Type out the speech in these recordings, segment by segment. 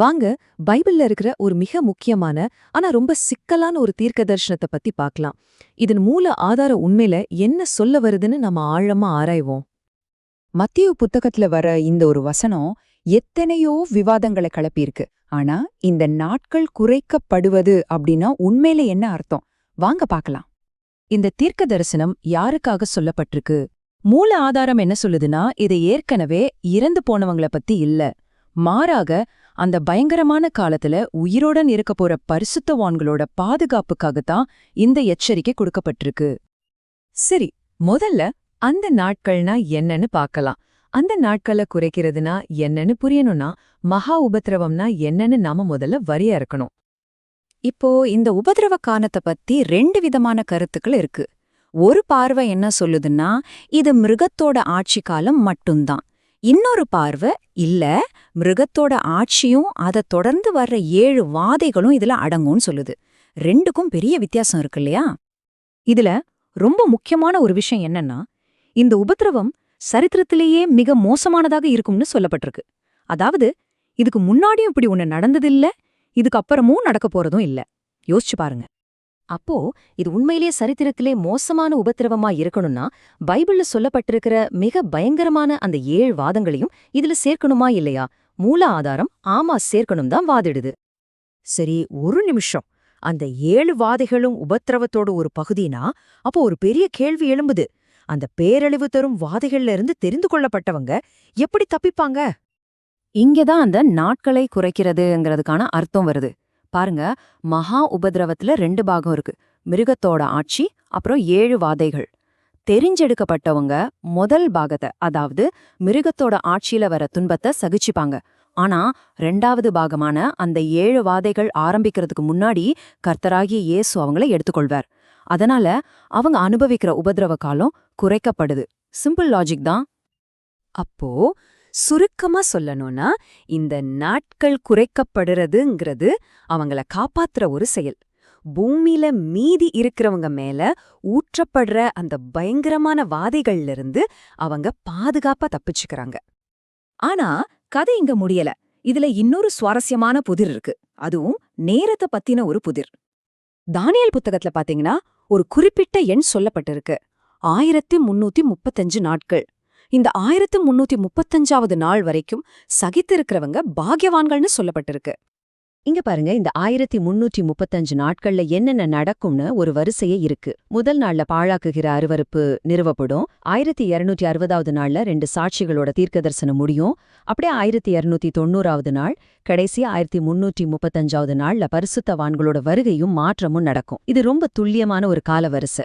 வாங்க பைபிள்ல இருக்கிற ஒரு மிக முக்கியமான ஆனா ரொம்ப சிக்கலான ஒரு தீர்க்க தரிசனத்தை பத்தி பார்க்கலாம். இதன் மூல ஆதார உண்மையில என்ன சொல்ல வருதுன்னு நம்ம ஆழமா ஆராய்வோம். மத்திய புத்தகத்துல வர இந்த ஒரு வசனம் எத்தனையோ விவாதங்களை கிளப்பியிருக்கு. ஆனா இந்த நாட்கள் குறைக்கப்படுவது அப்படின்னா உண்மையில என்ன அர்த்தம்? வாங்க பார்க்கலாம். இந்த தீர்க்க தரிசனம் யாருக்காக சொல்லப்பட்டிருக்கு? மூல ஆதாரம் என்ன சொல்லுதுன்னா இது ஏற்கனவே இறந்து போனவங்கள பத்தி இல்ல. மாறாக அந்த பயங்கரமான காலத்துல உயிரோடன் இருக்க போற பரிசுத்தவான்களோட பாதுகாப்புக்காகத்தான் இந்த எச்சரிக்கை கொடுக்கப்பட்டிருக்கு. சரி முதல்ல அந்த நாட்கள்னா என்னன்னு பார்க்கலாம். அந்த நாட்களை குறைக்கிறதுனா என்னன்னு புரியணும்னா மகா உபத்திரவம்னா என்னன்னு நாம முதல்ல வரியா இருக்கணும். இப்போ இந்த உபதிரவ காலத்தை பத்தி ரெண்டு விதமான கருத்துக்கள் இருக்கு. ஒரு பார்வை என்ன சொல்லுதுன்னா இது மிருகத்தோட ஆட்சி காலம் மட்டும்தான். இன்னொரு பார்வை இல்ல மிருகத்தோட ஆட்சியும் அதை தொடர்ந்து வர்ற ஏழு வாதைகளும் இதுல அடங்கும்னு சொல்லுது. ரெண்டுக்கும் பெரிய வித்தியாசம் இருக்கு இல்லையா? இதுல ரொம்ப முக்கியமான ஒரு விஷயம் என்னன்னா இந்த உபத்திரவம் சரித்திரத்திலேயே மிக மோசமானதாக இருக்கும்னு சொல்லப்பட்டிருக்கு. அதாவது இதுக்கு முன்னாடியும் இப்படி ஒண்ணு நடந்ததில்ல இதுக்கு அப்புறமும் நடக்க போறதும் இல்ல. யோசிச்சு பாருங்க. அப்போ இது உண்மையிலேயே சரித்திரத்திலே மோசமான உபத்திரவமா இருக்கணும்னா பைபிள்ல சொல்லப்பட்டிருக்கிற மிக பயங்கரமான அந்த ஏழு வாதங்களையும் இதுல சேர்க்கணுமா இல்லையா? மூல ஆதாரம் ஆமா சேர்க்கணும் தான் வாதிடுது. சரி ஒரு நிமிஷம். அந்த ஏழு வாதைகளும் உபத்திரவத்தோட ஒரு பகுதினா அப்போ ஒரு பெரிய கேள்வி எழும்புது. அந்த பேரழிவு தரும் வாதைகள்ல இருந்து தெரிந்து கொள்ளப்பட்டவங்க எப்படி தப்பிப்பாங்க? இங்கதான் அந்த நாட்களை குறைக்கிறதுங்கிறதுக்கான அர்த்தம் வருது. பாருங்க மகா உபதிரவத்துல ரெண்டு பாகம் இருக்கு. மிருகத்தோட ஆட்சி அப்புறம் ஏழு வாதைகள். தெரிஞ்செடுக்கப்பட்டவங்க முதல் பாகத்தை அதாவது மிருகத்தோட ஆட்சியில வர துன்பத்தை சகிச்சுப்பாங்க. ஆனா ரெண்டாவது பாகமான அந்த ஏழு வாதைகள் ஆரம்பிக்கிறதுக்கு முன்னாடி கர்த்தராகிய இயேசு அவங்கள எடுத்துக்கொள்வார். அதனால அவங்க அனுபவிக்கிற உபதிரவ காலம் குறைக்கப்படுது. சிம்பிள் லாஜிக் தான். அப்போ சுருக்கமா சொல்லணும்னா இந்த நாட்கள் குறைக்கப்படுறதுங்கிறது அவங்கள காப்பாத்துற ஒரு செயல். பூமியில மீதி இருக்கிறவங்க மேல ஊற்றப்படுற அந்த பயங்கரமான வாதைகள்ல இருந்து அவங்க பாதுகாப்பா தப்பிச்சுக்கிறாங்க. ஆனா கதை இங்க முடியல. இதுல இன்னொரு சுவாரஸ்யமான புதிர் இருக்கு. அதுவும் நேரத்தை பத்தின ஒரு புதிர். தானியல் புத்தகத்துல பாத்தீங்கன்னா ஒரு குறிப்பிட்ட எண் சொல்லப்பட்டிருக்கு. ஆயிரத்தி முன்னூத்தி முப்பத்தஞ்சு நாட்கள். இந்த ஆயிரத்து முன்னூத்தி முப்பத்தஞ்சாவது நாள் வரைக்கும் சகித்திருக்கிறவங்க பாக்யவான்கள்னு சொல்லப்பட்டிருக்கு. இங்க பாருங்க இந்த ஆயிரத்தி முன்னூத்தி முப்பத்தஞ்சு நாட்கள்ல என்னென்ன நடக்கும்னு ஒரு வரிசையே இருக்கு. முதல் நாள்ல பாழாக்குகிற அருவருப்பு நிறுவப்படும். ஆயிரத்தி இருநூற்றி அறுபதாவது நாள்ல ரெண்டு சாட்சிகளோட தீர்க்க தரிசனம் முடியும். அப்படியே ஆயிரத்தி இருநூத்தி தொண்ணூறாவது நாள் கடைசி ஆயிரத்தி முன்னூற்றி முப்பத்தஞ்சாவது நாள்ல பரிசுத்தவான்களோட வருகையும் மாற்றமும் நடக்கும். இது ரொம்ப துல்லியமான ஒரு கால வரிசை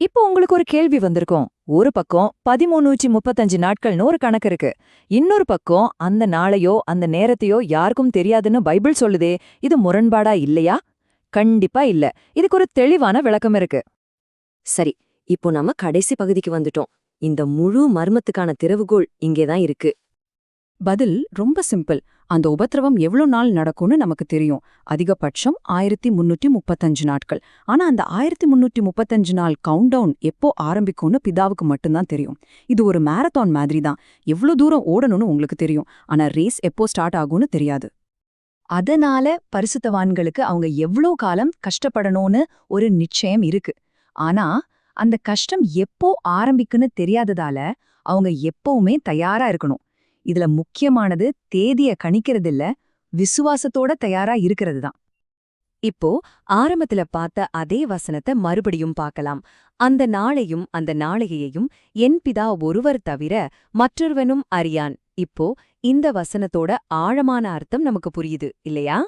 இப்போ உங்களுக்கு ஒரு கேள்வி வந்திருக்கும். ஒரு பக்கம் பதிமூணூற்றி முப்பத்தஞ்சு நாட்கள்னு ஒரு கணக்கு இருக்கு. இன்னொரு பக்கம் அந்த நாளையோ அந்த நேரத்தையோ யாருக்கும் தெரியாதுன்னு பைபிள் சொல்லுதே இது முரண்பாடா இல்லையா? கண்டிப்பா இல்ல. இதுக்கு ஒரு தெளிவான விளக்கம் இருக்கு. சரி இப்போ நம்ம கடைசி பகுதிக்கு வந்துட்டோம். இந்த முழு மர்மத்துக்கான திறவுகோள் இங்கேதான் இருக்கு. பதில் ரொம்ப சிம்பிள். அந்த உபத்திரவம் எவ்வளோ நாள் நடக்கும்னு நமக்கு தெரியும். அதிகபட்சம் ஆயிரத்தி முன்னூற்றி முப்பத்தஞ்சு நாட்கள். ஆனா அந்த ஆயிரத்தி முன்னூற்றி முப்பத்தஞ்சு நாள் கவுண்ட் டவுன் எப்போ ஆரம்பிக்கும்னு பிதாவுக்கு மட்டும்தான் தெரியும். இது ஒரு மேரத்தான் மாதிரி தான் எவ்வளோ தூரம் ஓடணும்னு உங்களுக்கு தெரியும். ஆனா ரேஸ் எப்போ ஸ்டார்ட் ஆகும்னு தெரியாது. அதனால பரிசுத்தவான்களுக்கு அவங்க எவ்வளோ காலம் கஷ்டப்படணும்னு ஒரு நிச்சயம் இருக்கு. ஆனா அந்த கஷ்டம் எப்போ ஆரம்பிக்குன்னு தெரியாததால அவங்க எப்பவுமே தயாரா இருக்கணும். இதுல முக்கியமானது தேதிய கணிக்கிறதில்ல விசுவாசத்தோட தயாரா இருக்கிறது தான் இப்போ ஆரம்பத்துல பார்த்த அதே வசனத்தை மறுபடியும் பார்க்கலாம். அந்த நாளையும் அந்த நாளையையும் என் பிதா ஒருவர் தவிர மற்றொருவனும் அறியான். இப்போ இந்த வசனத்தோட ஆழமான அர்த்தம் நமக்கு புரியுது இல்லையா?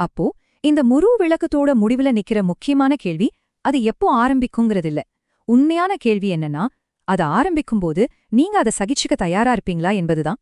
அப்போ இந்த முரு விளக்கத்தோட முடிவுல நிக்கிற முக்கியமான கேள்வி அது எப்போ ஆரம்பிக்குங்கிறதில்ல. உண்மையான கேள்வி என்னன்னா அதை ஆரம்பிக்கும்போது நீங்க அதை சகிச்சுக்க தயாரா இருப்பீங்களா என்பதுதான்.